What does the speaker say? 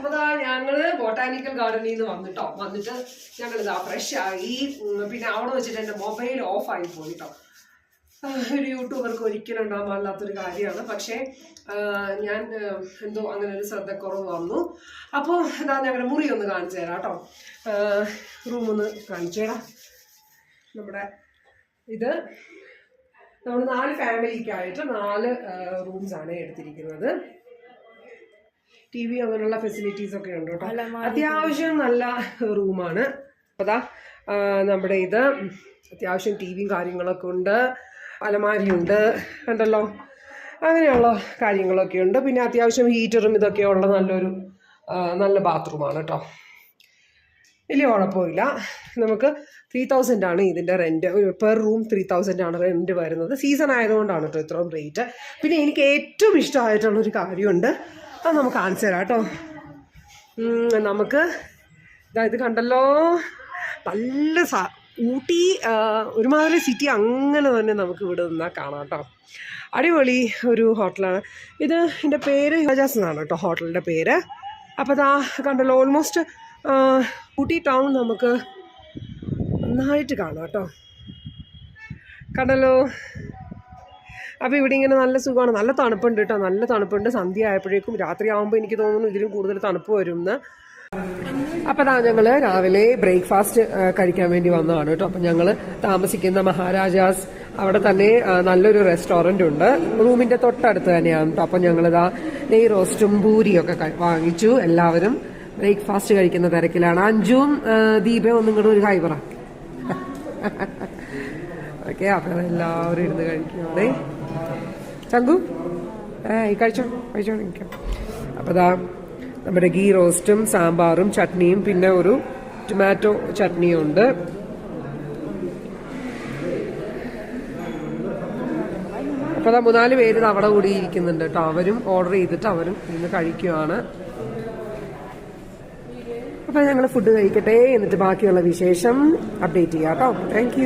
അപ്പൊ ഞങ്ങൾ ബൊട്ടാനിക്കൽ ഗാർഡനിൽ നിന്ന് വന്നിട്ടോ. വന്നിട്ട് ഞങ്ങൾ ഇതാ ഫ്രഷ് ആയി പിന്നെ അവിടെ വെച്ചിട്ട് എന്റെ മൊബൈൽ ഓഫ് ആയി പോയി കേട്ടോ ഒരു യൂട്യൂബർക്ക് ഒരിക്കലും ഉണ്ടാകാൻ പാടില്ലാത്തൊരു കാര്യമാണ്. പക്ഷേ ഞാൻ എന്തോ അങ്ങനെ ഒരു ശ്രദ്ധക്കുറവ് വന്നു. അപ്പോൾ ഇതാ ഞങ്ങളുടെ മുറി ഒന്ന് കാണിച്ചു തരാം കേട്ടോ. റൂം ഒന്ന് കാണിച്ചു തരാം. നമ്മുടെ ഇത് നമ്മൾ നാല് ഫാമിലിക്കായിട്ട് നാല് റൂംസാണ് എടുത്തിരിക്കുന്നത്. ടി വി അങ്ങനെയുള്ള ഫെസിലിറ്റീസ് ഒക്കെ ഉണ്ട് കേട്ടോ. അത്യാവശ്യം നല്ല റൂമാണ്. അപ്പോൾ ദാ നമ്മുടെ ഇത് അത്യാവശ്യം ടി വിയും കാര്യങ്ങളൊക്കെ ഉണ്ട്. അലമാരിയുണ്ട് കണ്ടല്ലോ? അങ്ങനെയുള്ള കാര്യങ്ങളൊക്കെ ഉണ്ട്. പിന്നെ അത്യാവശ്യം ഹീറ്ററും ഇതൊക്കെ ഉള്ള നല്ലൊരു നല്ല ബാത്റൂമാണ് കേട്ടോ. വലിയ കുഴപ്പമില്ല. നമുക്ക് ത്രീ തൗസൻഡ് ആണ് ഇതിന്റെ rent per room three thousand ആണ് റെന്റ് വരുന്നത്. സീസൺ ആയതുകൊണ്ടാണ് കേട്ടോ ഇത്രയും റേറ്റ് പിന്നെ എനിക്ക് ഏറ്റവും ഇഷ്ടമായിട്ടുള്ളൊരു കാര്യമുണ്ട്. അത് നമുക്ക് കാണിച്ചു തരാം കേട്ടോ. നമുക്ക് ഇതായത് കണ്ടല്ലോ. നല്ല സാ ഊട്ടി ഒരുമാതിരി സിറ്റി അങ്ങനെ തന്നെ നമുക്ക് ഇവിടെ നിന്നാൽ കാണാം കേട്ടോ. അടിപൊളി ഒരു ഹോട്ടലാണ് ഇത് എന്റെ പേര് ഹിമാജാസ് എന്നാണ് കേട്ടോ ഹോട്ടലിന്റെ പേര്. അപ്പോൾ ഇതാ കണ്ടല്ലോ ഓൾമോസ്റ്റ് ഊട്ടി ടൗൺ നമുക്ക് നന്നായിട്ട് കാണാം കേട്ടോ. കണ്ടല്ലോ. അപ്പോൾ ഇവിടെ ഇങ്ങനെ നല്ല സുഖമാണ്. നല്ല തണുപ്പുണ്ട് കേട്ടോ. നല്ല തണുപ്പുണ്ട്. സന്ധ്യ ആയപ്പോഴേക്കും രാത്രി ആകുമ്പോൾ എനിക്ക് തോന്നുന്നു ഇതിലും കൂടുതൽ തണുപ്പ് വരും അപ്പോൾ അതാ ഞങ്ങൾ രാവിലെ ബ്രേക്ക്ഫാസ്റ്റ് കഴിക്കാൻ വേണ്ടി വന്നതാണ് കേട്ടോ. അപ്പം ഞങ്ങൾ താമസിക്കുന്ന മഹാരാജാസ് അവിടെ തന്നെ നല്ലൊരു റെസ്റ്റോറന്റ് ഉണ്ട്. റൂമിന്റെ തൊട്ടടുത്ത് തന്നെയാണ് കേട്ടോ. അപ്പം ഞങ്ങളിതാ നെയ് റോസ്റ്റും പൂരിയൊക്കെ വാങ്ങിച്ചു. എല്ലാവരും ബ്രേക്ക്ഫാസ്റ്റ് കഴിക്കുന്ന തിരക്കിലാണ്. അഞ്ചും ദീപയും ഒന്നും കൂടെ ഒരു കൈപറ ഓക്കെ അപ്പം എല്ലാവരും ഇരുന്ന് കഴിക്കുവാണേ. ചങ്കു? ഏ കഴിച്ചോ കഴിച്ചോ നിൽക്കാം അപ്പോൾ ദാ നമ്മുടെ ഗീ റോസ്റ്റും സാമ്പാറും ചട്നിയും പിന്നെ ഒരു ടൊമാറ്റോ ചട്നിയും ഉണ്ട് അപ്പോൾ ദാ മൂന്നാൽ പേര് അവിടെ കൂടി ഇരിക്കുന്നുണ്ട് കേട്ടോ. അവരും ഓർഡർ ചെയ്തിട്ട് അവരും ഇന്ന് കഴിക്കുവാണ്. അപ്പോൾ ഞങ്ങൾ ഫുഡ് കഴിക്കട്ടെ എന്നിട്ട് ബാക്കിയുള്ള വിശേഷം അപ്ഡേറ്റ് ചെയ്യാം കേട്ടോ. താങ്ക്